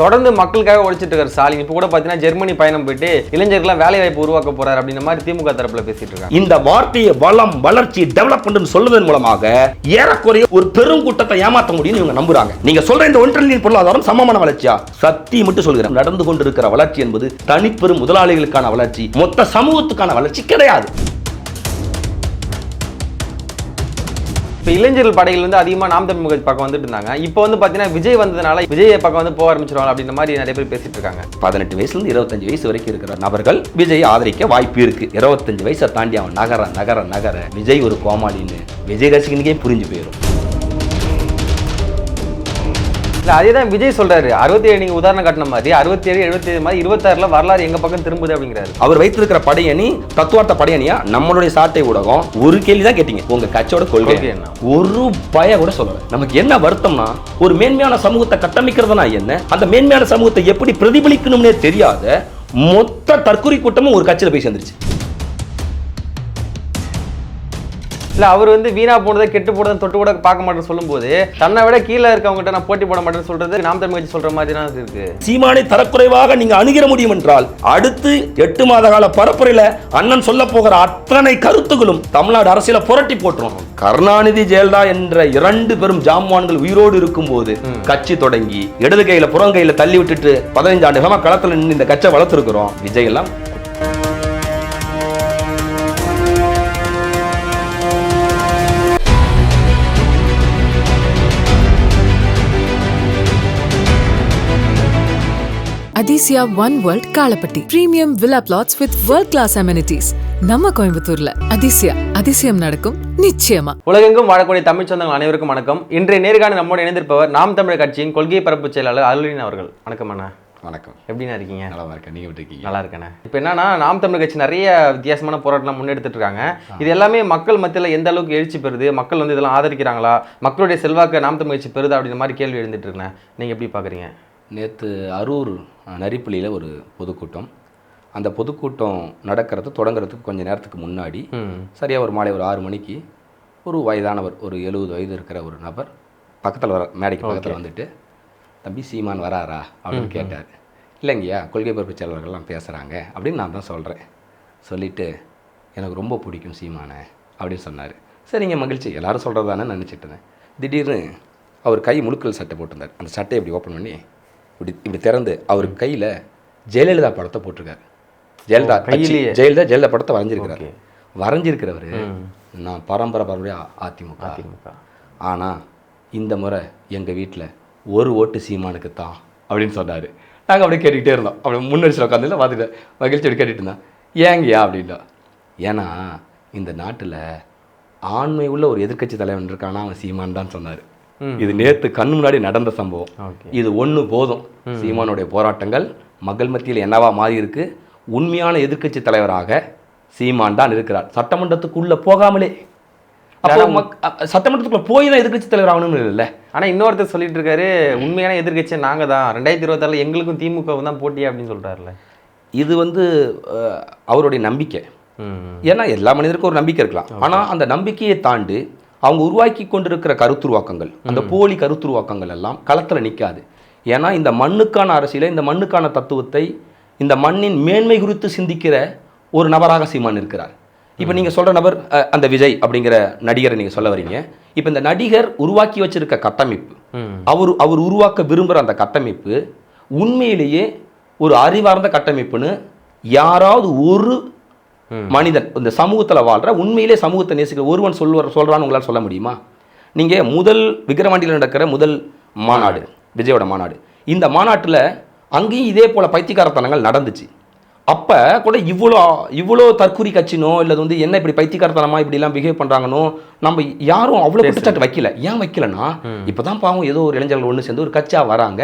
தொடர்ந்து மக்களுக்காக உழைச்சிட்டு இருக்காரு ஸ்டாலின். இப்போ கூட பார்த்தீங்கன்னா ஜெர்மனி பயணம் போயிட்டு இளைஞர்கள்லாம் வேலை வாய்ப்பு உருவாக்க போறாரு அப்படின்ற மாதிரி திமுக தரப்புல பேசிட்டு இருக்காங்க. இந்த வார்த்தையை வளம் வளர்ச்சி டெவலப்மெண்ட் சொல்வதன் மூலமாக ஏறக்குறைய ஒரு பெரும் கூட்டத்தை ஏமாத்த முடியும்னு இவங்க நம்புறாங்க. நீங்க சொல்ற இந்த ஒன்றிய பொருளாதாரம் சமமான வளர்ச்சியா? சக்தி மட்டும் சொல்கிறேன் நடந்து கொண்டிருக்கிற வளர்ச்சி என்பது தனிப்பெரும் முதலாளிகளுக்கான வளர்ச்சி. மொத்த சமூகத்துக்கான வளர்ச்சி கிடையாது. இப்போ இளைஞர்கள் படையில் வந்து அதிகமாக நாம் தமிழ் கட்சி பக்கம் வந்துட்டு இருந்தாங்க. இப்போ வந்து பார்த்தீங்கன்னா விஜய் வந்ததுனால விஜய் பக்கம் வந்து போக ஆரம்பிச்சிருவாங்க அப்படின்ற மாதிரி நிறைய பேர் பேசிட்டு இருக்காங்க. பதினெட்டு வயசுலேருந்து இருபத்தஞ்சு வயசு வரைக்கும் இருக்கிற நபர்கள் விஜய் ஆதரிக்க வாய்ப்பு இருக்கு. இருபத்தஞ்சு வயசை தாண்டி அவன் நகர நகர நகர. விஜய் ஒரு கோமாளின்னு. விஜய் ரசிகனுக்கே புரிஞ்சு போயிடும் இல்லை அதே தான் விஜய் சொல்றாரு. அறுபத்தி ஏழு நீங்கள் உதாரணம் காட்டின மாதிரி அறுபத்தி ஏழு எழுபத்தி ஏழு மாதிரி இருபத்தாறுல வரலாறு எங்க பக்கம் திரும்புது அப்படிங்கிறாரு. அவர் வைத்திருக்கிற படையணி தத்துவார்த்த படையணியா? நம்மளுடைய சாட்டை ஊடகம். ஒரு கேள்வி தான் கேட்டீங்க. உங்க கட்சியோட கொள்கை. கொள்கை என்ன? ஒரு பய கூட சொல்லல. நமக்கு என்ன வருத்தம்னா ஒரு மேன்மையான சமூகத்தை கட்டமைக்கிறதுனா என்ன? அந்த மேன்மையான சமூகத்தை எப்படி பிரதிபலிக்கணும்னே தெரியாத மொத்த தற்கொலை கூட்டமும் ஒரு கட்சியில போய் சேர்ந்துருச்சு. இல்லை அவர் வந்து வீணா போனதை கெட்டு போனதை தொட்டு கூட பார்க்க மாட்டேன்னு சொல்லும்போது தன்னை விட கீழே இருக்கவங்ககிட்ட நான் போட்டி போட மாட்டேன்னு சொல்றது நாம் தமிழ் சொல்ற மாதிரி தான் இருக்கு. சீமானை தரக்குறைவாக நீங்க அணுகிற முடியும் என்றால் அடுத்து எட்டு மாத கால பரப்புரையில அண்ணன் சொல்ல போகிற அத்தனை கருத்துகளும் தமிழ்நாடு அரசியல புரட்டி போட்டுரும். கருணாநிதி ஜெயலலிதா என்ற இரண்டு பெரும் ஜாமான்கள் உயிரோடு இருக்கும்போது கட்சி தொடங்கி இடது கையில புறம் கையில தள்ளி விட்டுட்டு பதினைஞ்சு ஆண்டு களத்துல நின்று இந்த கட்சியை வளர்த்துருக்கிறோம். விஜய் எல்லாம் Athisaya one world Kalapatti premium villa plots with world class amenities நம்ம கோயம்புத்தூர்ல அதிசயா அதிசயம் நடக்கும் நிச்சயமா. உலகெங்கும் வாழக்கூடிய தமிழ் சொந்தங்கள் அனைவருக்கும் வணக்கம். இன்றைய நேர்காணல் நம்மோடு இணைந்திருப்பவர் நாம் தமிழர் கட்சியின் கொள்கை பரப்பு செயலாளர் அருளின் அவர்கள். வணக்கம் அண்ணா. வணக்கம். எப்படிண்ணா இருக்கீங்க? நல்லா இருக்கேன். நீங்க இருக்கீங்க? நல்லா இருக்கேண்ணே. இப்போ என்னன்னா நாம் தமிழர் கட்சி நிறைய வித்தியாசமான போராட்டம் முன்னெடுத்துட்டு இருக்காங்க. இது எல்லாமே மக்கள் மத்தியில் எந்த அளவுக்கு எழுச்சி பெறுது? மக்கள் வந்து இதெல்லாம் ஆதரிக்கிறாங்களா? மக்களுடைய செல்வாக்கு நாம் தமிழ் கட்சி பெறுதா? அப்படின்ற மாதிரி கேள்வி எழுந்துட்டு இருக்கேன் நீங்க எப்படி பாக்குறீங்க? நேற்று அரூர் நரிப்பள்ளியில் ஒரு பொதுக்கூட்டம். அந்த பொதுக்கூட்டம் நடக்கிறது தொடங்குறதுக்கு கொஞ்சம் நேரத்துக்கு முன்னாடி சரியாக ஒரு மாலை ஒரு ஆறு மணிக்கு ஒரு வயதானவர் ஒரு எழுபது வயது இருக்கிற ஒரு நபர் பக்கத்தில் வர மேடைக்கு பக்கத்தில் வந்துட்டு தம்பி சீமான் வராரா? அப்படின்னு கேட்டார். இல்லைங்கய்யா கொள்கை பரப்பு செயலாளர்கள்லாம் பேசுகிறாங்க அப்படின்னு நான் தான் சொல்கிறேன் சொல்லிவிட்டு எனக்கு ரொம்ப பிடிக்கும் சீமானை அப்படின்னு சொன்னார். சரிங்க மகிழ்ச்சி. எல்லாரும் சொல்கிறது தானே நினச்சிட்டு இருந்தேன். திடீர்னு அவர் கை முழுக்கல் சட்டை போட்டிருந்தார். அந்த சட்டையை இப்படி ஓப்பன் பண்ணி இப்படி இப்படி திறந்து அவர் கையில் ஜெயலலிதா படத்தை போட்டிருக்காரு. ஜெயலலிதா கையிலேயே? ஜெயலலிதா ஜெயலலிதா படத்தை வரைஞ்சிருக்கிறாரு. வரைஞ்சிருக்கிறவர். நான் பரம்பரை பரம்பரையா அதிமுக. அதிமுக. ஆனால் இந்த முறை எங்கள் வீட்டில் ஒரு ஓட்டு சீமானுக்கு தான் அப்படின்னு சொன்னார். நாங்கள் அப்படியே கேட்டுக்கிட்டே இருந்தோம். அப்படி முன்னடிச்சில் உட்காந்துல பார்த்துட்டு மகிழ்ச்சி அப்படி கேட்டுட்டு இருந்தோம். ஏங்கய்யா அப்படின்னா. ஏன்னா இந்த நாட்டில் ஆண்மை உள்ள ஒரு எதிர்க்கட்சி தலைவன் இருக்கானா அவன் சீமான் தான் சொன்னார். இது நேற்று கண்ணு முன்னாடி நடந்த சம்பவம். இது ஒன்று போதும். சீமானுடைய போராட்டங்கள் மக்கள் மத்தியில் என்னவா மாறி இருக்கு உண்மையான எதிர்க்கட்சி தலைவராக சீமான் தான் இருக்கிறார். சட்டமன்றத்துக்குள்ள போகாமலே. சட்டமன்றத்துக்குள்ள போய் தான் எதிர்க்கட்சி தலைவர் ஆகணும்னு இல்லை ஆனா இன்னொருத்தர் சொல்லிட்டு இருக்காரு உண்மையான எதிர்க்கட்சி நாங்க தான். ரெண்டாயிரத்தி இருபத்தாறுல எங்களுக்கும் திமுக தான் போட்டி அப்படின்னு சொல்றாருல இது வந்து அவருடைய நம்பிக்கை. ஏன்னா எல்லா மனிதருக்கும் ஒரு நம்பிக்கை இருக்கலாம். ஆனால் அந்த நம்பிக்கையை தாண்டி அவங்க உருவாக்கி கொண்டிருக்கிற கருத்துருவாக்கங்கள் அந்த போலி கருத்துருவாக்கங்கள் எல்லாம் களத்தில் நிற்காது ஏன்னா இந்த மண்ணுக்கான அரசியலை இந்த மண்ணுக்கான தத்துவத்தை இந்த மண்ணின் மேன்மை குறித்து சிந்திக்கிற ஒரு நபராக சீமான் இருக்கிறார். இப்போ நீங்கள் சொல்கிற நபர் அந்த விஜய் அப்படிங்கிற நடிகரை நீங்கள் சொல்ல வரீங்க. இப்போ இந்த நடிகர் உருவாக்கி வச்சிருக்க கட்டமைப்பு அவர் அவர் உருவாக்க விரும்புகிற அந்த கட்டமைப்பு உண்மையிலேயே ஒரு அறிவார்ந்த கட்டமைப்புன்னு யாராவது ஒரு. மனிதன் இந்த சமூகத்தில் வாழ்ற உண்மையிலே சமூகத்தை நேசிக்கிற ஒருவன் சொல்லுவார் சொல்கிறான்னு உங்களால் சொல்ல முடியுமா? நீங்கள் முதல் விக்கிரவாண்டியில் நடக்கிற முதல் மாநாடு விஜயோட மாநாடு. இந்த மாநாட்டில் அங்கேயும் இதே போல் பைத்தியக்காரத்தனங்கள் நடந்துச்சு. அப்போ கூட இவ்வளோ இவ்வளோ தற்குறி கட்சினோ இல்லை வந்து என்ன இப்படி பைத்தியக்காரத்தனமா இப்படிலாம் பிஹேவ் பண்ணுறாங்கனோ நம்ம யாரும் அவ்வளோ குற்றச்சாட்டு வைக்கல. ஏன் வைக்கலன்னா இப்போ தான் பாவம் ஏதோ ஒரு இளைஞர்கள் ஒன்று சேர்ந்து ஒரு கட்சியாக வராங்க.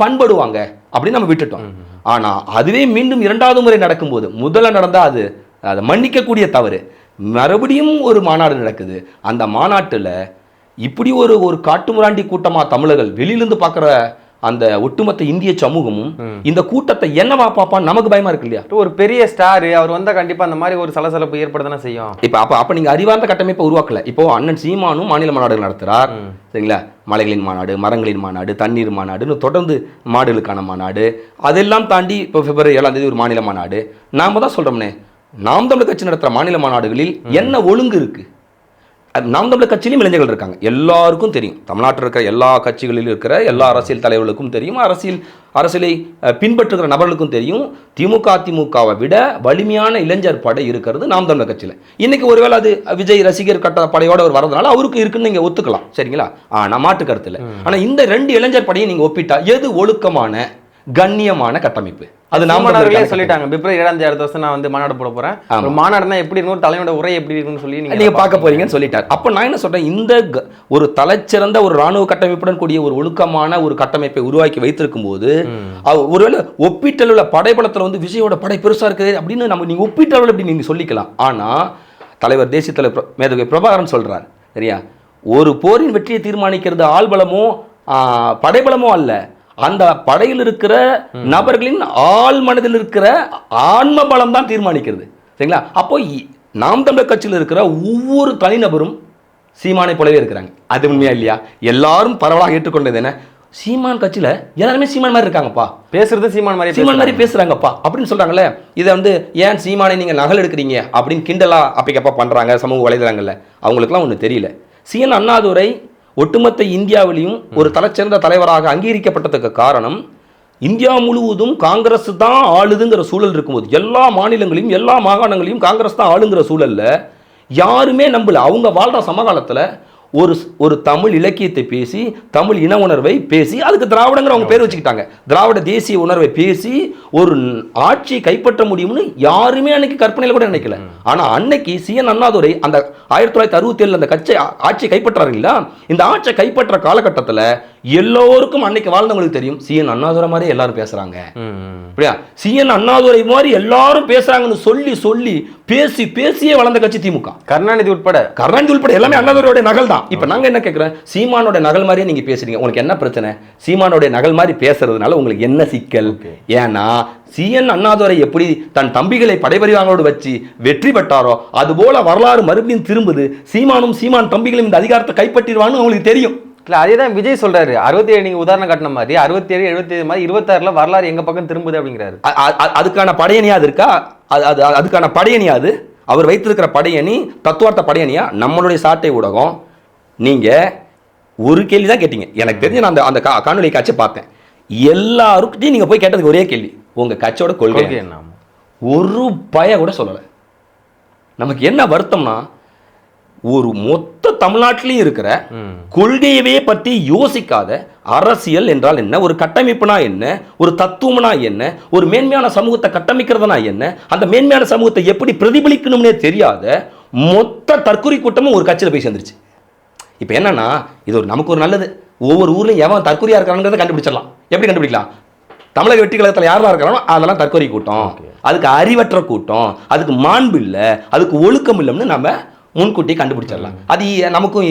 பண்படுவாங்க அப்படின்னு நம்ம விட்டுட்டோம். ஆனால் அதுவே மீண்டும் இரண்டாவது முறை நடக்கும்போது முதல்ல நடந்தால் அது அதை மன்னிக்கக்கூடிய தவறு. மறுபடியும் ஒரு மாநாடு நடக்குது. அந்த மாநாட்டில் இப்படி ஒரு ஒரு காட்டுமுராண்டி கூட்டமாக தமிழர்கள் வெளியிலேருந்து பார்க்குற அந்த ஒட்டுமொத்த இந்திய சமூகமும் இந்த கூட்டத்தை என்னவா பார்ப்பான்னு நமக்கு பயமா இருக்கு இல்லையா? ஒரு பெரிய ஸ்டார் அவர் வந்தா கண்டிப்பா அந்த மாதிரி ஒரு சலசலப்பு ஏற்படுத்தானே செய்யும். இப்போ அப்போ அப்போ நீங்கள் அறிவார்ந்த கட்டமைப்பை உருவாக்கல. இப்போ அண்ணன் சீமானும் மாநில மாநாடுகள் நடத்துகிறார் சரிங்களா? மலைகளின் மாநாடு மரங்களின் மாநாடு தண்ணீர் மாநாடுன்னு தொடர்ந்து மாடுகளுக்கான மாநாடு. அதெல்லாம் தாண்டி இப்போ பிப்ரவரி ஏழாம் தேதி ஒரு மாநில மாநாடு. நாம தான் சொல்கிறோம்னே நாம் தமிழர் கட்சி நடத்துகிற மாநில மாநாடுகளில் என்ன ஒழுங்கு இருக்கு? நாம் தமிழர் கட்சியிலும் இளைஞர்கள் இருக்காங்க. எல்லாருக்கும் தெரியும். தமிழ்நாட்டில் இருக்கிற எல்லா கட்சிகளிலும் இருக்கிற எல்லா அரசியல் தலைவர்களுக்கும் தெரியும். அரசியல் அரசியலை பின்பற்றுகிற நபர்களுக்கும் தெரியும். திமுக அதிமுகவை விட வலிமையான இளைஞர் படை இருக்கிறது நாம் தமிழர் கட்சியில். இன்னைக்கு ஒருவேளை அது விஜய் ரசிகர் கட்ட படையோட அவர் வரதுனால அவருக்கு இருக்குன்னு நீங்கள் ஒத்துக்கலாம். சரிங்களா? ஆனால் மாற்று கருத்து இல்லை. ஆனால் இந்த ரெண்டு இளைஞர் படையை நீங்கள் ஒப்பிட்டா எது ஒழுக்கமான கண்ணியமான கட்டமைப்பு. அது நாம் தமிழர் சீமானவர்களே கட்டமைப்பு. சொல்லிட்டாங்க பிப்ரவரி ஏழாம் தேதி அடுத்த வருஷம் நான் வந்து மாநாடு போட போறேன். ஒரு மாநாடுனா எப்படி இருக்கும்? தலைவனோட உரை எப்படி இருக்குன்னு சொல்லி நீங்க பார்க்க போறீங்கன்னு சொல்லிட்டார். அப்ப நான் என்ன சொல்றேன்? இந்த ஒரு தலைச்சிறந்த ஒரு ராணுவ கட்டமைப்புடன் கூடிய ஒரு ஒழுக்கமான ஒரு கட்டமைப்பை உருவாக்கி வைத்திருக்கும் போது ஒருவேளை ஒப்பீட்டளவில் படைபலத்துல வந்து விஜயோட படை பெருசா இருக்குது அப்படின்னு நம்ம நீங்க ஒப்பீட்டளவில் இப்படி நீங்க சொல்லிக்கலாம்? ஆனா தலைவர் தேசிய தலைவர் மேதகு பிரபாகரன் சொல்றார். சரியா? ஒரு போரின் வெற்றியை தீர்மானிக்கிறது ஆள்பலமோ படைபலமோ அல்ல. அந்த படையில் இருக்கிற நபர்களின் ஆள் மனதில் இருக்கிற ஆன்ம பலம் தான் தீர்மானிக்கிறது. சரிங்களா? அப்போ நாம் தமிழர் கட்சியில் இருக்கிற ஒவ்வொரு தனிநபரும் சீமானை போலவே இருக்கிறாங்க. அது உண்மையா இல்லையா? எல்லாரும் பரவலாக ஏற்றுக்கொண்டது என்ன? சீமான் கட்சியில எல்லாருமே சீமான் மாதிரி இருக்காங்கப்பா. பேசுறது சீமான் மாதிரி சீமான் மாதிரி பேசுறாங்கப்பா. அப்படின்னு சொல்றாங்கல்ல? இதை வந்து ஏன் சீமானை நீங்க நகல் எடுக்கிறீங்க? அப்படின்னு கிண்டலா அப்பக்கப்பா பண்றாங்க சமூக வலைதளங்கள்ல. அவங்களுக்குலாம் ஒண்ணு தெரியல. சிஎன் அண்ணாதுரை ஒட்டுமொத்த இந்தியாவிலையும் ஒரு தலைச்சிறந்த தலைவராக அங்கீகரிக்கப்பட்டதுக்கு காரணம் இந்தியா முழுவதும் காங்கிரஸ் தான் ஆளுதுங்கிற சூழல் இருக்கும்போது எல்லா மாநிலங்களையும் எல்லா மாகாணங்களையும் காங்கிரஸ் தான் ஆளுங்கிற சூழல்ல யாருமே நம்பல. அவங்க வாழ்ற சமகாலத்துல ஒரு ஒரு தமிழ் இலக்கியத்தை பேசி தமிழ் இன உணர்வை பேசி அதுக்கு திராவிடங்கிற அவங்க பேர் வச்சுக்கிட்டாங்க. திராவிட தேசிய உணர்வை பேசி ஒரு ஆட்சியை கைப்பற்ற முடியும்னு யாருமே அன்னைக்கு கற்பனையில கூட நினைக்கல. ஆனா அன்னைக்கு சிஎன் அண்ணாதுரை அந்த ஆயிரத்தி தொள்ளாயிரத்தி அறுபத்தி ஏழுல அந்த கட்சி ஆட்சியை கைப்பற்றாரு இல்ல இந்த ஆட்சியை கைப்பற்ற காலகட்டத்துல எல்லோருக்கும் அன்னைக்கு வாழ்ந்தவங்களுக்கு தெரியும். சிஎன் அண்ணாதுரை மாதிரி எல்லாரும் பேசுறாங்க. அப்படியா? சிஎன் அண்ணாதுரை மாதிரி எல்லாரும் பேசுறாங்கன்னு சொல்லி சொல்லி பேசி பேசியே வளர்ந்த கட்சி திமுக. கருணாநிதி உட்பட. கருணாநிதி உட்பட எல்லாமே அண்ணாதுரையோட நகல் தான். இப்போ நாங்க என்ன கேட்குறோம் சீமானோட நகல் மாதிரியே நீங்க பேசுறீங்க. உங்களுக்கு என்ன பிரச்சனை? சீமானோட நகல் மாதிரி பேசுறதுனால உங்களுக்கு என்ன சிக்கல்? ஏன்னா சிஎன் அண்ணாதுரை எப்படி தன் தம்பிகளை படைபரிவாங்களோடு வச்சு வெற்றி பெற்றாரோ அதுபோல வரலாறு மறுபடியும் திரும்புது. சீமானும் சீமான் தம்பிகளும் இந்த அதிகாரத்தை கைப்பற்றிடுவான்னு உங்களுக்கு தெரியும். இல்ல அதே தான் விஜய் சொல்றாரு. அறுபத்தி ஏழு நீங்க உதாரணம் காட்டின மாதிரி அறுபத்தி ஏழு எழுபத்தி ஏழு மாதிரி இருபத்தாறுல வரலாறு எங்க பக்கம் திரும்புது அப்படிங்கிறாரு. அதுக்கான படையணியா அது இருக்கா அது அது அதுக்கான படையணியா அது அவர் வைத்திருக்கிற படையணி தத்துவார்த்த படையணியா? நம்மளுடைய சாட்டை ஊடகம். நீங்க ஒரு கேள்வி தான் கேட்டீங்க. எனக்கு தெரிஞ்சு நான் அந்த அந்த கா- காணொளி காட்சி பார்த்தேன். எல்லாருக்கிட்டையும் நீங்க போய் கேட்டதுக்கு ஒரே கேள்வி. உங்க கட்சியோட கொள்கை? என்ன? ஒரு பய கூட சொல்லலை. நமக்கு என்ன வருத்தம்னா ஒரு மொத்த தமிழ்நாட்டிலையும் இருக்கிற கொள்கையவே பற்றி யோசிக்காத அரசியல் என்றால் என்ன? ஒரு கட்டமைப்புனா என்ன? ஒரு தத்துவம்னா என்ன? ஒரு மேன்மையான சமூகத்தை கட்டமைக்கிறதுனா என்ன? அந்த மேன்மையான சமூகத்தை எப்படி பிரதிபலிக்கணும்னே தெரியாத மொத்த தற்கொலை கூட்டமும் ஒரு கட்சியில் போய் சேர்ந்துருச்சு. இப்போ என்னன்னா இது ஒரு நமக்கு ஒரு நல்லது. ஒவ்வொரு ஊர்லயும் எவன் தற்கொலையா இருக்காங்கிறத கண்டுபிடிச்சிடலாம். எப்படி கண்டுபிடிக்கலாம்? தமிழக வெற்றி கழகத்தில் யாரெல்லாம் இருக்கிறானோ அதெல்லாம் தற்கொலை கூட்டம். அதுக்கு அறிவற்ற கூட்டம். அதுக்கு மாண்பு இல்லை. அதுக்கு ஒழுக்கம் இல்லைன்னு நம்ம முன்கூட்டி கண்டுபிடிச்சிடலாம். அது நமக்கும்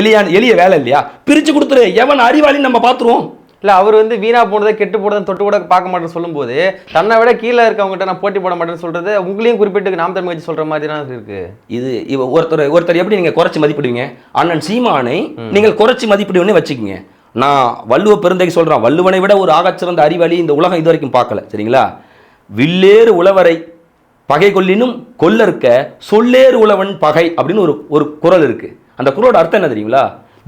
எளிய எளிய வேலை இல்லையா? பிரிச்சு கொடுத்துரு எவன் அறிவாளின்னு நம்ம பார்த்துருவோம். இல்ல அவர் வந்து வீணா போனதை கெட்டு போனதை தொட்டு கூட பார்க்க மாட்டேன்னு சொல்லும்போது தன்னை விட கீழே இருக்கவங்ககிட்ட நான் போட்டி போட மாட்டேன்னு சொல்றது உங்களையும் குறிப்பிட்டு நாம் தமிழ் கட்சி சொல்ற மாதிரி தான் இருக்கு? இது இவ ஒருத்தர் ஒருத்தர் எப்படி நீங்க குறைச்சி மதிப்பிடுவீங்க? அண்ணன் சீமானை நீங்கள் குறைச்சி மதிப்பிடுவீங்கன்னு வச்சுக்கோங்க. நான் வள்ளுவ பெருந்தை சொல்றேன். வள்ளுவனை விட ஒரு ஆகச்சிறந்த அறிவாளி இந்த உலகம் இது வரைக்கும் பார்க்கல சரிங்களா? வில்லேறு உழவரை பகை கொல்லினும் கொல்லற்க சொல்லேறு உழவன் பகை அப்படின்னு ஒரு ஒரு குறள் இருக்கு. அந்த குறளோட அர்த்தம் என்ன தெரியுங்களா?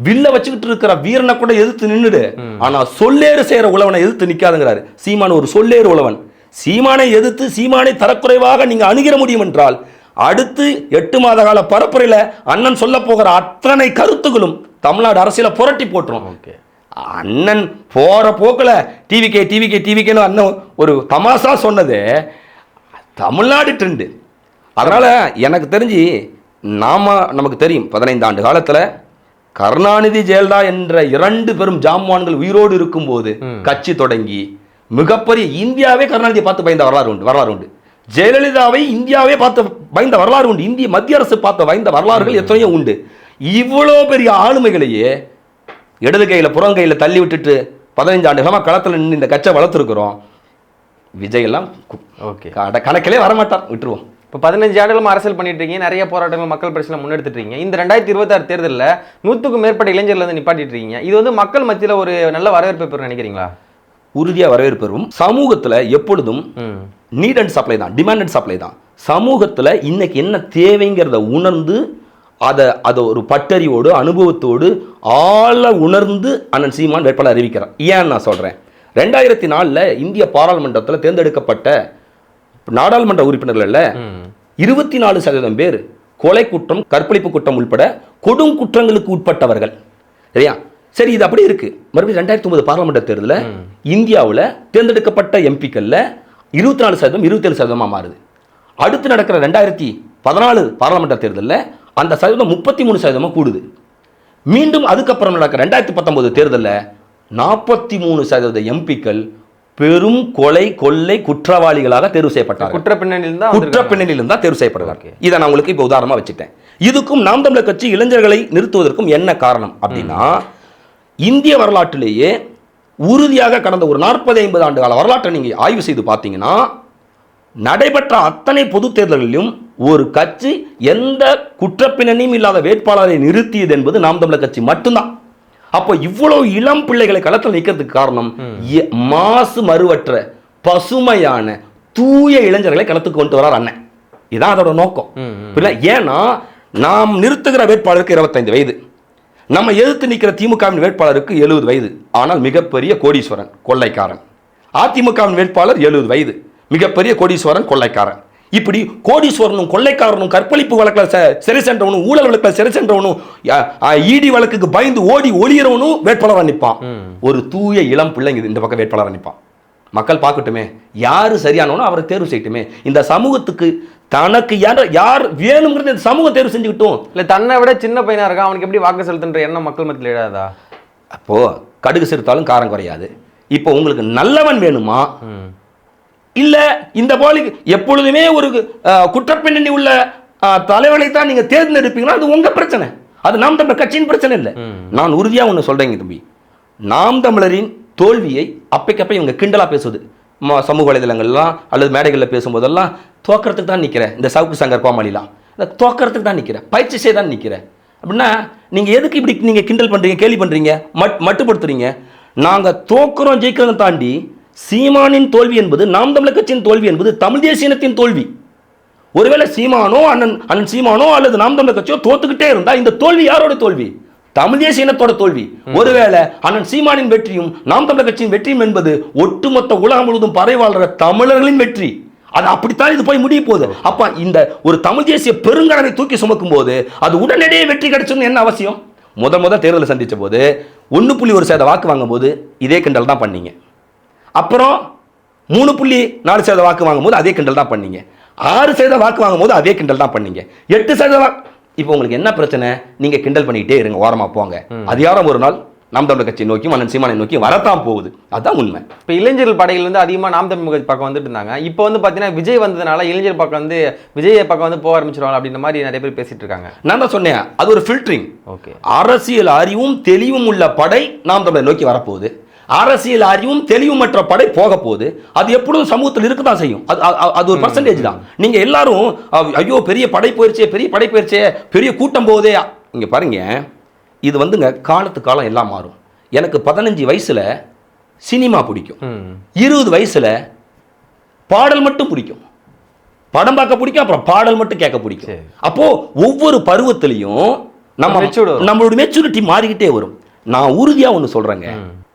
வில்ல வச்சுக்கிட்டு இருக்கிற வீரனை கூட எதிர்த்து நின்னுடு. ஆனா சொல்லேறு செய்யற உழவனை எதிர்த்து நிக்காதுங்கிறாரு. சீமான் ஒரு சொல்லேறு உழவன். சீமானை எதிர்த்து சீமானை தரக்குறைவாக நீங்க அணுகிற முடியும் என்றால் அடுத்து எட்டு மாத கால பரப்புரையில அண்ணன் சொல்ல போகிற அத்தனை கருத்துகளும் தமிழ்நாடு அரசியல புரட்டி போட்டுரும். ஓகே. அண்ணன் போற போக்குல டிவிகே டிவிகே டிவிகேன்னு அண்ணன் ஒரு தமாசா சொன்னது. தமிழ்நாடு ட்ரெண்டு அதனால எனக்கு தெரிஞ்சு நாம நமக்கு தெரியும் பதினைந்து ஆண்டு காலத்துல கருணாநிதி ஜெயலலிதா என்ற இரண்டு பெரும் ஜாம்வான்கள் உயிரோடு இருக்கும்போது கட்சி தொடங்கி மிகப்பெரிய இந்தியாவே கருணாநிதியை பார்த்து பயந்த வரலாறு உண்டு வரலாறு உண்டு. ஜெயலலிதாவை இந்தியாவே பார்த்து பயந்த வரலாறு உண்டு இந்திய மத்திய அரசு பார்த்த பயந்த வரலாறுகள் எத்தனையோ உண்டு. இவ்வளோ பெரிய ஆளுமைகளையே இடது கையில் புறம் கையில் தள்ளி விட்டுட்டு பதினஞ்சு ஆண்டு காலமா களத்துல நின்று இந்த கட்சியை வளர்த்துருக்குறோம். விஜய் எல்லாம் கு- ஓகே கணக்கிலே வரமாட்டார். விட்டுருவோம். இப்போ பதினஞ்சு ஆண்டுகளும் அரசியல் பண்ணிட்டு இருக்கீங்க. நிறைய போராட்டங்கள் மக்கள் பிரச்சனை முன்னெடுத்துட்டு இருக்கீங்க. இந்த ரெண்டாயிரத்தி இருபத்தாறு தேர்தலில் நூற்றுக்கும் மேற்பட்ட இளைஞர்கள் வந்து நிப்பாட்டிட்டு இருக்கீங்க. இது வந்து மக்கள் மத்தியில் ஒரு நல்ல வரவேற்பு பெறும் நினைக்கிறீங்களா? உறுதியா வரவேற்பு பெறும். சமூகத்துல எப்பொழுதும் நீட் அண்ட் சப்ளை தான் டிமாண்ட் அண்ட் சப்ளை தான். சமூகத்தில் இன்னைக்கு என்ன தேவைங்கிறத உணர்ந்து அதை அதை ஒரு பட்டறிவோடு அனுபவத்தோடு ஆழ உணர்ந்து அண்ணன் சீமான் வேட்பாளர் அறிவிக்கிறார். ஏன் நான் சொல்கிறேன் ரெண்டாயிரத்தி நாலில் இந்திய பாராளுமன்றத்தில் தேர்ந்தெடுக்கப்பட்ட நாடாளுமன்ற உறுப்பினர்களில் இருபத்தி நாலு சதவீதம் பேர் கொலை குற்றம் கற்பழிப்பு குற்றம் உட்பட கொடும் குற்றங்களுக்கு உட்பட்டவர்கள். சரியா? சரி இது அப்படி இருக்கு. மறுபடியும் ரெண்டாயிரத்தி ஒன்பது பாராளுமன்ற தேர்தலில் இந்தியாவில் தேர்ந்தெடுக்கப்பட்ட எம்பிக்கள்ல இருபத்தி நாலு சதவீதம் இருபத்தேழு சதவீதமாக மாறுது. அடுத்து நடக்கிற ரெண்டாயிரத்தி பதினாலு பாராளுமன்ற தேர்தலில் அந்த சதவீதம் முப்பத்தி மூணு சதவீதமாக கூடுது. மீண்டும் அதுக்கப்புறம் நடக்கிற ரெண்டாயிரத்தி பத்தொன்பது தேர்தலில் நாற்பத்தி மூணு சதவீத எம்பிக்கள் பெரும் கொலை கொள்ளை குற்றவாளிகளாக தேர்வு செய்யப்பட்டார்கள். குற்ற பின்னணியில் தான் குற்ற தான் தேர்வு Okay. இதை நான் உங்களுக்கு இப்போ உதாரணமா வச்சுட்டேன். இதுக்கும் நாம் தமிழர் கட்சி இளைஞர்களை நிறுத்துவதற்கும் என்ன காரணம் அப்படின்னா இந்திய வரலாற்றிலேயே உறுதியாக கடந்த ஒரு நாற்பது ஐம்பது ஆண்டு கால வரலாற்றை நீங்க ஆய்வு செய்து பார்த்தீங்கன்னா நடைபெற்ற அத்தனை பொது தேர்தல்களிலும் ஒரு கட்சி எந்த குற்றப்பின்னணியும் இல்லாத வேட்பாளரை நிறுத்தியது என்பது நாம் தமிழர் கட்சி மட்டும்தான். அப்போ இவ்வளவு இளம் பிள்ளைகளை களத்தில் நிற்கிறதுக்கு காரணம் மாசு மறுவற்ற பசுமையான தூய இளைஞர்களை களத்துக்கு கொண்டு வரார் அண்ணன். இதான் அதோட நோக்கம். புரியல ஏன்னா நாம் நிறுத்துகிற வேட்பாளருக்கு இருபத்தைந்து வயது. நம்ம எதிர்த்து நிற்கிற திமுகவின் வேட்பாளருக்கு எழுபது வயது. ஆனால் மிகப்பெரிய கோடீஸ்வரன் கொள்ளைக்காரன். அதிமுகவின் வேட்பாளர் எழுபது வயது. மிகப்பெரிய கோடீஸ்வரன் கொள்ளைக்காரன். இப்படி கோடீஸ்வரனும் கொள்ளைக்காரனும் கற்பழிப்பு வழக்கில் சிறை சென்றவனும் ஊழல் வழக்கில் சிறை சென்றவனும் இடி வழக்குக்கு பயந்து ஓடி ஒளியறவனும் வேட்பாளராக நிற்பான் ஒரு தூய இளம் பிள்ளைங்க இது இந்த பக்கம் வேட்பாளராக நிற்பான் மக்கள் பார்க்கட்டுமே யாரு சரியானவனோ அவரை தேர்வு செய்யட்டுமே இந்த சமூகத்துக்கு தனக்கு யார் யார் வேணுங்கிறது இந்த சமூகம் தேர்வு செஞ்சுக்கிட்டோம். இல்ல தன்னை விட சின்ன பையனா இருக்கான் அவனுக்கு எப்படி வாக்கு செலுத்துன்ற எண்ணம் மக்கள் மத்தியில் இடாதா? அப்போ கடுகு சிறுத்தாலும் காரம் குறையாது. இப்போ உங்களுக்கு நல்லவன் வேணுமா? இல்ல இந்த போலி எப்பொழுதுமே ஒரு குற்றப்பின்னணி உள்ள தலைவனை தான் நீங்க தேர்ந்தெடுப்பீங்கன்னா அது உங்க பிரச்சனை. அது நாம் தமிழர் கட்சியின் பிரச்சனை இல்லை. நான் உறுதியா ஒன்று சொல்றேங்க தம்பி. நாம் தமிழரின் தோல்வியை அப்பைக்கப்ப இவங்க கிண்டலா பேசுவது. சமூக வலைதளங்கள்லாம் அல்லது மேடைகளில் பேசும்போதெல்லாம் தோக்கறதுக்கு தான் நிற்கிறேன் இந்த சவுக்கு சங்கர் கோமாளிலாம். இந்த தோக்கறதுக்கு தான் நிற்கிறேன் பயிற்சி செய்ய தான் நிற்கிறேன் அப்படின்னா நீங்கள் எதுக்கு இப்படி நீங்கள் கிண்டல் பண்ணுறீங்க கேலி பண்ணுறீங்க மட் மட்டுப்படுத்துறீங்க? நாங்கள் தோக்குறோம் ஜெயிக்கிறதை தாண்டி சீமானின் தோல்வி என்பது நாம் தமிழர் கட்சியின் தோல்வி என்பது தமிழ் தேசிய இனத்தின் தோல்வி. ஒருவேளை சீமானோ அண்ணன் அண்ணன் சீமானோ அல்லது நாம் தமிழர் கட்சியோ தோத்துக்கிட்டே இருந்தா இந்த தோல்வி யாரோட தோல்வி? தமிழ் தேசிய இனத்தோட தோல்வி. ஒருவேளை அண்ணன் சீமானின் வெற்றியும் நாம் தமிழர் கட்சியின் வெற்றியும் என்பது ஒட்டுமொத்த உலகம் முழுவதும் பறை வாழ்ற தமிழர்களின் வெற்றி. அது அப்படித்தான் இது போய் முடிய போகுது. அப்ப இந்த ஒரு தமிழ் தேசிய பெருங்கடனை தூக்கி சுமக்கும் போது அது உடனடியே வெற்றி கிடைச்சதுன்னு என்ன அவசியம்? முத முத தேர்தலை சந்திச்ச போது ஒன்று புள்ளி ஒரு சேத வாக்கு வாங்கும் போது இதே கிண்டல் தான் பண்ணீங்க. அப்புறம் மூணு புள்ளி நாலு சதவீத வாக்கு வாங்கும்போது அதே கிண்டல் தான் பண்ணீங்க. ஆறு சதவீத வாக்கு வாங்கும்போது அதே கிண்டல் தான் பண்ணீங்க. எட்டு சதவீத வாக்கு இப்போ உங்களுக்கு என்ன பிரச்சனை? நீங்க கிண்டல் பண்ணிக்கிட்டே இருங்க ஓரமா போங்க. அது யாரும் ஒரு நாள் நாம் தமிழர் கட்சியை நோக்கி மன்னன் சீமானை நோக்கி வரத்தான் போகுது. அதுதான் உண்மை. இப்போ இளைஞர்கள் படையில் வந்து அதிகமாக நாம் தமிழ் முக பக்கம் வந்துட்டு இருந்தாங்க. இப்போ வந்து பார்த்தீங்கன்னா விஜய் வந்ததுனால இளைஞர் பக்கம் வந்து விஜய் பக்கம் வந்து போக ஆரம்பிச்சிருவாங்க அப்படின்ற மாதிரி நிறைய பேர் பேசிட்டு இருக்காங்க. நான் தான் சொன்னேன் அது ஒரு ஃபில்டரிங் ஓகே. அரசியல் அறிவும் தெளிவும் உள்ள படை நாம் தமிழர் நோக்கி வரப்போகுது. அரசியல் அறிவும் தெளிவுமற்ற படை போக போகுது அது எப்பொழுதும் சமூகத்தில் இருக்க தான் செய்யும். அது அது- ஒரு பர்சன்டேஜ் தான். நீங்க எல்லாரும் ஐயோ பெரிய படை போயிருச்சே பெரிய படை போயிருச்சே பெரிய கூட்டம் போகுதே. இங்க பாருங்க. இது வந்துங்க காலத்து காலம் எல்லாம் மாறும். எனக்கு பதினஞ்சு வயசுல சினிமா பிடிக்கும். இருபது வயசுல பாடல் மட்டும் பிடிக்கும். படம் பார்க்க பிடிக்கும் அப்புறம் பாடல் மட்டும் கேட்க பிடிக்கும். சரி. அப்போ ஒவ்வொரு பருவத்திலையும் நம்ம. நம்மளோட மெச்சூரிட்டி மாறிக்கிட்டே வரும். நான் உறுதியா ஒன்று சொல்றேங்க.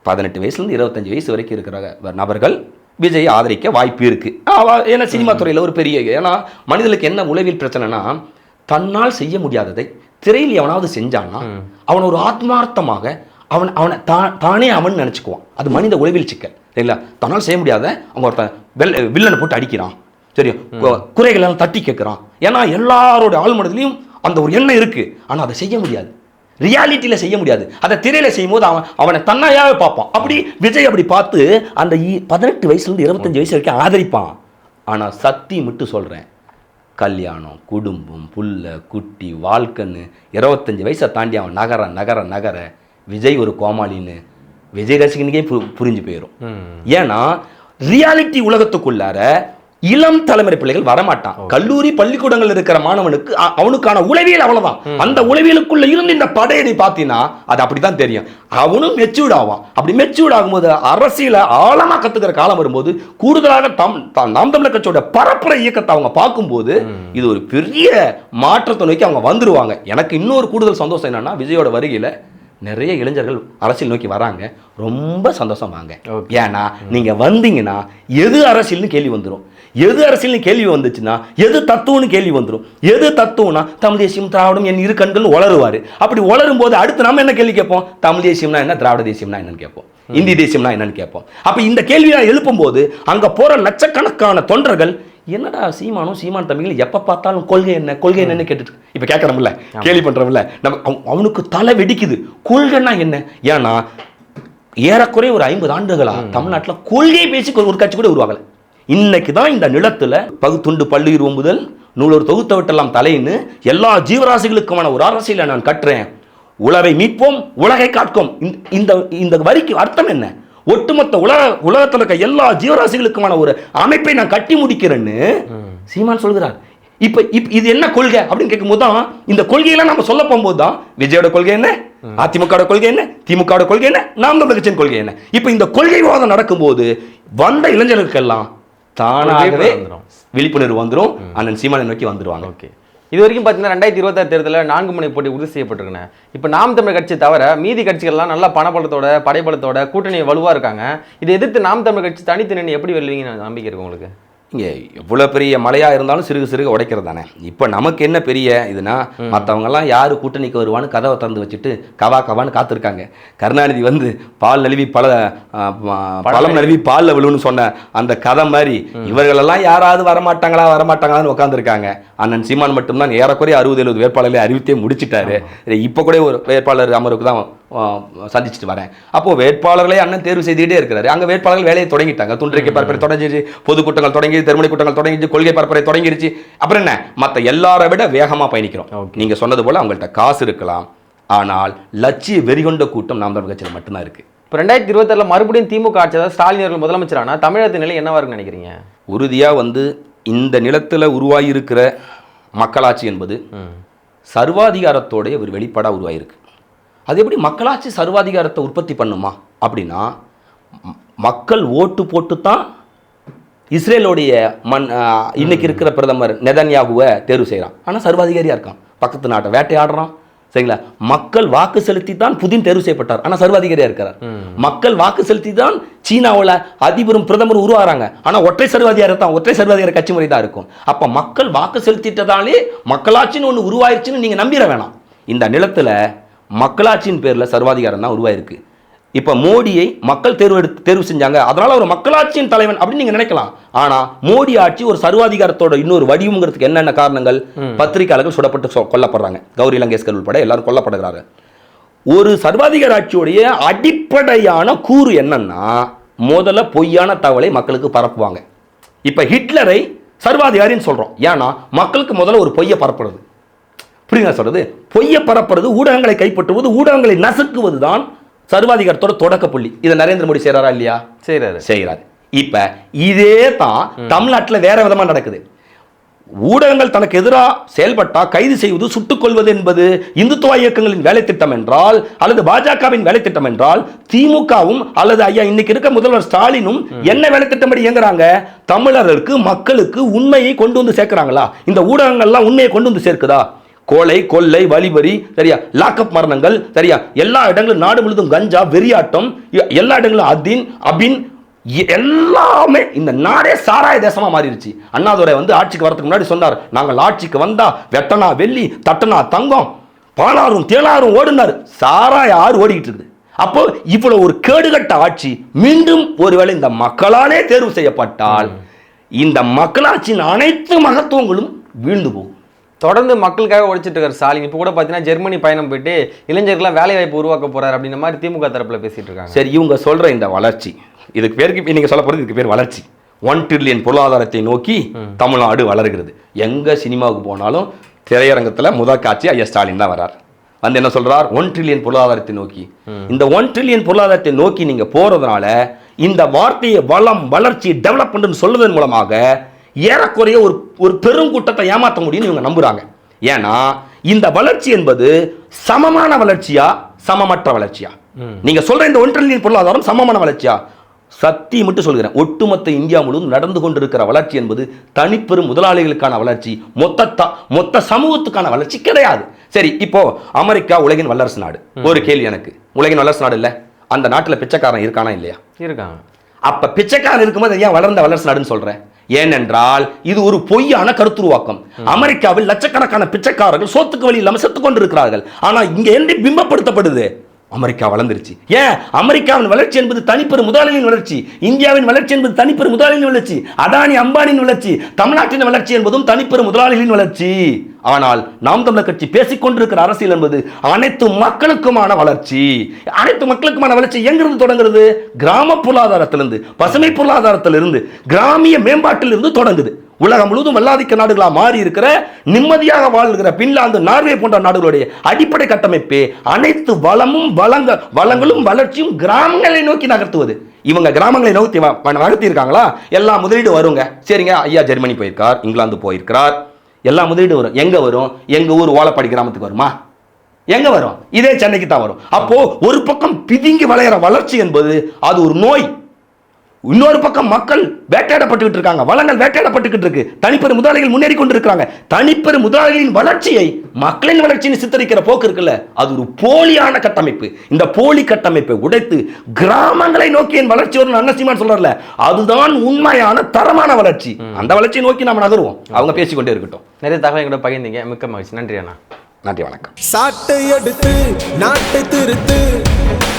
பதினெட்டு வயசுல இருந்து இருபத்தஞ்சு வயசு வரைக்கும் இருக்கிற நபர்கள் விஜய் ஆதரிக்க வாய்ப்பு இருக்கு. அவ- ஏன்னா சினிமா துறையில ஒரு பெரிய ஏன்னா மனிதனுக்கு என்ன உளவியல் பிரச்சனைனா தன்னால் செய்ய முடியாததை திரையில் எவனாவது செஞ்சான்னா அவன் ஒரு ஆத்மார்த்தமாக அவன் அவனை தான் தானே அவன் நினச்சிக்குவான். அது மனித உளவியல் சிக்கல். சரிங்களா? தன்னால் செய்ய முடியாத அவங்க ஒருத்தன் வெள்ள வில்லனை போட்டு அடிக்கிறான். சரி கு- குறைகள் எல்லாம் தட்டி கேட்குறான். ஏன்னா எல்லாரோட ஆழ்மனதிலையும் அந்த ஒரு எண்ணம் இருக்கு. ஆனா அதை செய்ய முடியாது. ரியாலிட்டியில செய்ய முடியாது. அதை திரையில செய்யும் போது அவன் அவனை தன்னையாவே பார்ப்பான். அப்படி விஜய் அப்படி பார்த்து அந்த பதினெட்டு வயசுல இருந்து இருபத்தஞ்சு வயசு வரைக்கும் ஆதரிப்பான். ஆனா சக்தி மட்டும் சொல்றேன். கல்யாணம் குடும்பம் புல்ல குட்டி வாழ்க்கைன்னு இருபத்தஞ்சு வயசை தாண்டி அவன் நகர நகர நகர விஜய் ஒரு கோமாளின்னு விஜய் ரசிகனுக்கே புரிஞ்சு போயிடும். ஏன்னா ரியாலிட்டி உலகத்துக்குள்ளார இளம் தலைமுறை பிள்ளைகள் வரமாட்டான். கல்லூரி பள்ளிக்கூடங்கள் இருக்கிற மாணவனுக்கு அவனுக்கான உளவியல் அவ்வளவுதான். அந்த உளவியலுக்குள்ள இருந்து இந்த படையை நீ பார்த்தீங்கன்னா அது அப்படிதான் தெரியும். அவனும் மெச்சூர்ட் ஆவான். அப்படி மெச்சூர்ட் ஆகும்போது அரசியல ஆழமா கத்துக்கிற காலம் வரும்போது கூடுதலாக தம் நாம் தமிழர் கட்சியோட பரப்புரை இயக்கத்தை அவங்க பார்க்கும்போது இது ஒரு பெரிய மாற்றத்தை நோக்கி அவங்க வந்துருவாங்க. எனக்கு இன்னொரு கூடுதல் சந்தோஷம் என்னன்னா விஜயோட வருகையில நிறைய இளைஞர்கள் அரசியல் நோக்கி வராங்க. ரொம்ப Okay. ஏன்னா நீங்க வந்தீங்கன்னா எது அரசியல்னு கேள்வி வந்துரும். எது அரசியல்னு கேள்வி வந்துச்சுன்னா எது தத்துவம்னு கேள்வி வந்துரும். எது தத்துவம்னா தமிழ் தேசியம் திராவிடம் என் இரு கண்கள் வளருவாரு அப்படி வளரும் போது அடுத்து நம்ம என்ன கேள்வி கேட்போம்? தமிழ் தேசியம்னா என்ன திராவிட தேசியம்னா என்னன்னு கேட்போம். இந்தி தேசியம்னா என்னன்னு கேட்போம். அப்ப இந்த கேள்வியை எழுப்பும் போது அங்க போற லட்சக்கணக்கான தொண்டர்கள் என்னடா சீமானும் சீமான் தம்பிகளும் எப்ப பார்த்தாலும் கொள்கை என்ன கொள்கை என்னன்னு கேட்டுட்டு இப்ப கேட்கறோம்ல கேள்வி பண்றோம்ல. நம்ம அவ- அவனுக்கு தலை வெடிக்குது. கொள்கைன்னா என்ன? ஏன்னா ஏறக்குறைய ஒரு ஐம்பது ஆண்டுகளா தமிழ்நாட்டுல கொள்கை பேசி ஒரு கட்சி கூட உருவாகல. இன்னைக்கு தான் இந்த நிலத்துல பகுத்துண்டு பல்லுயிர் முதல் நூலொரு தொகுத்தவிட்டெல்லாம் தலைன்னு எல்லா ஜீவராசிகளுக்குமான ஒரு அரசியலை நான் கட்டுறேன். உலகை மீட்போம் உலகை காட்கும் இந்த- இந்த வரிக்கு அர்த்தம் என்ன? ஒட்டுமொத்த உலக உலகத்தில் இருக்க எல்லா ஜீவராசிகளுக்குமான ஒரு அமைப்பை நான் கட்டி முடிக்கிறேன்னு சீமான் சொல்கிறார். இப்ப இப் இது என்ன கொள்கை அப்படின்னு கேட்கும்போது தான் இந்த கொள்கையெல்லாம் நம்ம சொல்ல போகும்போது தான் விஜயோட கொள்கை என்ன? அதிமுக கொள்கை என்ன? திமுக கொள்கை என்ன? நாம் தமிழ் கட்சியின் கொள்கை என்ன? இப்ப இந்த கொள்கை விவாதம் நடக்கும்போது வந்த இளைஞர்களுக்கெல்லாம் தானாகவே விழிப்புணர்வு வந்துரும். அண்ணன் சீமானை நோக்கி வந்துருவாங்க. ஓகே. இது வரைக்கும் பார்த்தீங்கன்னா ரெண்டாயிரத்தி இருபத்தாறு தேர்தலில் நான்கு முனை போட்டி உறுதி செய்யப்பட்டிருக்குண்ணே. இப்போ நாம் தமிழர் கட்சி தவிர மீதி கட்சிகள்லாம் நல்லா பணபலத்தோட படைபலத்தோட கூட்டணி வலுவாக இருக்காங்க. இதை எதிர்த்து நாம் தமிழர் கட்சி தனித்து நின்று எப்படி வெல்வீங்கன்னு நம்பிக்கை இருக்கு உங்களுக்கு? இங்கே எவ்வளோ பெரிய மலையாக இருந்தாலும் சிறுக சிறுக உடைக்கிறது தானே. இப்போ நமக்கு என்ன பெரிய இதுனா மற்றவங்கெல்லாம் யார் கூட்டணிக்கு வருவான்னு கதவை திறந்து வச்சுட்டு கவா கவான்னு காத்திருக்காங்க. கருணாநிதி வந்து பால் நழுவி பல பழம் நழுவி பாலில் விழுன்னு சொன்ன அந்த கதை மாதிரி இவர்களெல்லாம் யாராவது வரமாட்டாங்களா வரமாட்டாங்களான்னு உட்காந்துருக்காங்க அண்ணன் சீமான் மட்டும்தான் ஏறக்குறைய அறுபது எழுபது வேட்பாளர்களை அறிவித்தே முடிச்சிட்டாரு. இப்போ கூட ஒரு வேட்பாளர் அமர்வுக்கு தான் சந்திச்சுட்டு வரேன். அப்போ வேட்பாளர்களே அண்ணன் தேர்வு செய்துகிட்டே இருக்கிறாரு. அங்க வேட்பாளர்கள் வேலையை தொடங்கிட்டாங்க. துன்றைக்கு பரப்புரை தொடங்கிடுச்சு. பொதுக்கூட்டங்கள் தொடங்கி தெருமணி கூட்டங்கள் தொடங்கிடுச்சு கொள்கை பரப்புரை தொடங்கிடுச்சு. அப்புறம் என்ன? மத்த எல்லாரை விட வேகமா பயணிக்கிறோம். Okay. நீங்க சொன்னது போல அவங்கள்ட்ட காசு இருக்கலாம். ஆனால் லட்சிய வெறிகொண்ட கூட்டம் நாம் தமிழ் கட்சியில் மட்டும்தான் இருக்கு. இப்போ ரெண்டாயிரத்தி இருபத்தாறில் மறுபடியும் திமுக ஆட்சி அதாவது ஸ்டாலின் அவர்கள் முதலமைச்சரானா? தமிழகத்தின் நிலை என்னவா இருக்குன்னு நினைக்கிறீங்க? உறுதியா வந்து இந்த நிலத்துல உருவாகியிருக்கிற மக்களாட்சி என்பது சர்வாதிகாரத்தோடைய ஒரு வெளிப்பாடா உருவாயிருக்கு. அது எப்படி மக்களாட்சி சர்வாதிகாரத்தை உற்பத்தி பண்ணுமா? அப்படின்னா மக்கள் ஓட்டு போட்டு தான் இஸ்ரேலோடைய மண் இன்னைக்கு இருக்கிற பிரதமர் நெதன்யாகுவை தேர்வு செய்கிறான் ஆனால் சர்வாதிகாரியா இருக்கான். பக்கத்து நாட்டை வேட்டையாடுறான். சரிங்களா? மக்கள் வாக்கு செலுத்தி தான் புதின் தேர்வு செய்யப்பட்டார். ஆனால் சர்வாதிகாரியா இருக்கிறார் மக்கள் வாக்கு செலுத்தி தான் சீனாவில் அதிபரும் பிரதமரும் உருவாகிறாங்க ஆனால் ஒற்றை சர்வாதிகாரி தான். ஒற்றை சர்வாதிகார கட்சி முறை தான் இருக்கும். அப்போ மக்கள் வாக்கு செலுத்திட்டதாலே மக்களாட்சின்னு ஒன்று உருவாயிருச்சுன்னு நீங்கள் நம்பிட வேணாம். இந்த நிலத்துல மக்களாட்சியின் பேரில் சர்வாதிகாரம் தான் உருவாயிருக்கு. இப்போ மோடியை மக்கள் தேர்வு எடுத்து தேர்வு செஞ்சாங்க. அதனால ஒரு மக்களாட்சியின் தலைவன் அப்படின்னு நீங்க நினைக்கலாம். ஆனா மோடி ஆட்சி ஒரு சர்வாதிகாரத்தோட இன்னொரு வடிவங்கிறதுக்கு என்னென்ன காரணங்கள்? பத்திரிகையாளர்கள் சுடப்பட்டு கொல்லப்படுறாங்க. கௌரி லங்கேஷ்கர் உள்பட எல்லாரும் கொல்லப்படுகிறாங்க ஒரு சர்வாதிகார ஆட்சியுடைய அடிப்படையான கூறு என்னன்னா முதல்ல பொய்யான தகவலை மக்களுக்கு பரப்புவாங்க. இப்ப ஹிட்லரை சர்வாதிகாரின்னு சொல்றோம். ஏன்னா மக்களுக்கு முதல்ல ஒரு பொய்யை பரப்புறது. புரியுங்க சொல்றது? பொய்யை பரப்புறது ஊடகங்களை கைப்பற்றுவது ஊடகங்களை நசுக்குவது தான் சர்வாதிகாரத்தோட தொடக்க புள்ளி. இதை நரேந்திர மோடி செய்றாரா இல்லையா? செய்கிறாரு செய்கிறார் இப்ப இதே தான் தமிழ்நாட்டுல வேற விதமா நடக்குது. ஊடகங்கள் தனக்கு எதிராக செயல்பட்டா கைது செய்வது சுட்டுக் கொள்வது என்பது இந்துத்துவ இயக்கங்களின் வேலை திட்டம் என்றால் அல்லது பாஜகவின் வேலை திட்டம் என்றால் திமுகவும் அல்லது ஐயா இன்னைக்கு இருக்க முதல்வர் ஸ்டாலினும் என்ன வேலை திட்டப்படி இயங்குறாங்க? தமிழர்களுக்கு மக்களுக்கு உண்மையை கொண்டு வந்து சேர்க்கிறாங்களா? இந்த ஊடகங்கள்லாம் உண்மையை கொண்டு வந்து சேர்க்குதா? கோலை கொள்ளை வழிபறி சரியா? லாக்அப் மரணங்கள் சரியா? எல்லா இடங்களும் நாடு முழுதும் கஞ்சா வெறியாட்டம் எல்லா இடங்களும் அதின் அபின் எ- எல்லாமே இந்த நாடே சாராய தேசமா மாறிடுச்சு. அண்ணாதுரை வந்து ஆட்சிக்கு வரதுக்கு முன்னாடி சொன்னார் நாங்கள் ஆட்சிக்கு வந்தா வெட்டனா வெள்ளி தட்டனா தங்கம் பாலாரும் தேனாறும் ஓடுனார். சாராய ஆறு ஓடிக்கிட்டு இருக்குது. அப்போ இவ்வளவு ஒரு கேடுகட்ட ஆட்சி மீண்டும் ஒருவேளை இந்த மக்களாலே தேர்வு செய்யப்பட்டால் இந்த மக்களாட்சியின் அனைத்து மகத்துவங்களும் வீழ்ந்து போகும். தொடர்ந்து மக்களுக்காக உழைச்சிட்டு இருக்காரு ஸ்டாலின். இப்போ கூட பார்த்தீங்கன்னா ஜெர்மனி பயணம் போயிட்டு இளைஞர்கள்லாம் வேலை வாய்ப்பு உருவாக்க போறாரு அப்படின்ற மாதிரி திமுக தரப்புல பேசிட்டு இருக்காங்க. சரி இவங்க சொல்ற இந்த வளர்ச்சி இதுக்கு பேருக்கு நீங்க சொல்ல போறது இதுக்கு பேர் வளர்ச்சி. ஒன் ட்ரில்லியன் பொருளாதாரத்தை நோக்கி தமிழ்நாடு வளர்கிறது. எங்க சினிமாவுக்கு போனாலும் திரையரங்கத்துல முதல் காட்சி ஐயா ஸ்டாலின் தான் வரார் வந்து என்ன சொல்றார்? ஒன் ட்ரில்லியன் பொருளாதாரத்தை நோக்கி. இந்த ஒன் ட்ரில்லியன் பொருளாதாரத்தை நோக்கி நீங்க போறதுனால இந்த வார்த்தையை வளம் வளர்ச்சி டெவலப்மெண்ட் சொல்வதன் மூலமாக ஏறக்குறைய ஒரு ஒரு பெருங்கூட்டத்தை ஏமாற்ற முடியும்னு இவங்க நம்புறாங்க. ஏன்னா இந்த வளர்ச்சி என்பது சமமான வளர்ச்சியா சமமற்ற வளர்ச்சியா? நீங்க சொல்ற இந்த ஒன் ட்ரில்லியன் பொருளாதாரம் சமமான வளர்ச்சியா? சக்தி மட்டும் சொல்கிறேன் ஒட்டுமொத்த இந்தியா முழுவதும் நடந்து கொண்டிருக்கிற வளர்ச்சி என்பது தனிப்பெரும் முதலாளிகளுக்கான வளர்ச்சி. மொத்த மொத்த சமூகத்துக்கான வளர்ச்சி கிடையாது. சரி இப்போ அமெரிக்கா உலகின் வல்லரசு நாடு. ஒரு கேள்வி எனக்கு. உலகின் வல்லரசு நாடு இல்ல? அந்த நாட்டுல பிச்சைக்காரன் இருக்கானா இல்லையா? இருக்காங்க அப்ப பிச்சைக்காரன் இருக்கும்போது ஏன் வளர்ந்த வல்லரசு நாடுன்னு சொல்றேன் ஏனென்றால் இது ஒரு பொய்யான கருத்துருவாக்கம். அமெரிக்காவில் லட்சக்கணக்கான பிச்சைக்காரர்கள் சோத்துக்கு வழி இல்லாமல் செத்து கொண்டிருக்கிறார்கள். ஆனால் இங்கே என்று பிம்பப்படுத்தப்படுது. அமெரிக்கா வளர்ந்துருச்சு. ஏன்? அமெரிக்காவின் வளர்ச்சி என்பது தனிப்பெரும் முதலாளியின் வளர்ச்சி. இந்தியாவின் வளர்ச்சி என்பது தனிப்பெரும் முதலாளியின் வளர்ச்சி. அதானி அம்பானியின் வளர்ச்சி. தமிழ்நாட்டின் வளர்ச்சி என்பதும் தனிப்பெரும் முதலாளிகளின் வளர்ச்சி. ஆனால் நாம் தமிழர் கட்சி பேசிக்கொண்டிருக்கிற அரசியல் என்பது அனைத்து மக்களுக்குமான வளர்ச்சி. அனைத்து மக்களுக்குமான வளர்ச்சி எங்கிருந்து தொடங்குறது? கிராம பொருளாதாரத்திலிருந்து பசுமை பொருளாதாரத்திலிருந்து கிராமிய மேம்பாட்டிலிருந்து தொடங்குது. உலகம் முழுவதும் வல்லாதிக்க நாடுகளாக மாறி இருக்கிற நிம்மதியாக வாழ்கிற பின்லாந்து நார்வே போன்ற நாடுகளுடைய அடிப்படை கட்டமைப்பே அனைத்து வளமும் வளங்க வளங்களும் வளர்ச்சியும் கிராமங்களை நோக்கி நகர்த்துவது. இவங்க கிராமங்களை நோக்கி வ- நகர்த்தி இருக்காங்களா எல்லா முதலீடு வருங்க. சரிங்க ஐயா ஜெர்மனி போயிருக்கார் இங்கிலாந்து போயிருக்கிறார். எல்லா முதலீடும் வரும். எங்க வரும்? எங்க ஊர் ஓலப்பாடி கிராமத்துக்கு வருமா? எங்க வரும்? இதே சென்னைக்கு தான் வரும். அப்போ ஒரு பக்கம் பிதுங்கி வளையிற வளர்ச்சி என்பது அது ஒரு நோய். இன்னொரு பக்கம் மக்கள் வேட்டையாடப்பட்டுக்கிட்டு இருக்காங்க. வளங்கள் வேட்டையாடப்பட்டுக்கிட்டு இருக்கு. தனிப்பெரும் முதலாளிகள் முன்னேறி கொண்டு இருக்காங்க தனிப்பெரும் முதலாளிகளின் வளர்ச்சியை மக்களின் வளர்ச்சின்னு சித்தரிக்கிற போக்கு இருக்குல்ல அது ஒரு போலியான கட்டமைப்பு. இந்த போலி கட்டமைப்பை உடைத்து கிராமங்களை நோக்கி என் வளர்ச்சி வரும் அன்னசிமான் சொல்றாருல அதுதான் உண்மையான தரமான வளர்ச்சி. அந்த வளர்ச்சியை நோக்கி நாம நகருவோம். அவங்க பேசிக்கொண்டே இருக்கட்டும். நிறைய தகவல் எங்கூட பகிர்ந்தீங்க. மிக்க மகிழ்ச்சி. நன்றி அண்ணா. நன்றி வணக்கம். சாட்டை எடுத்து நாட்டை திருத்து.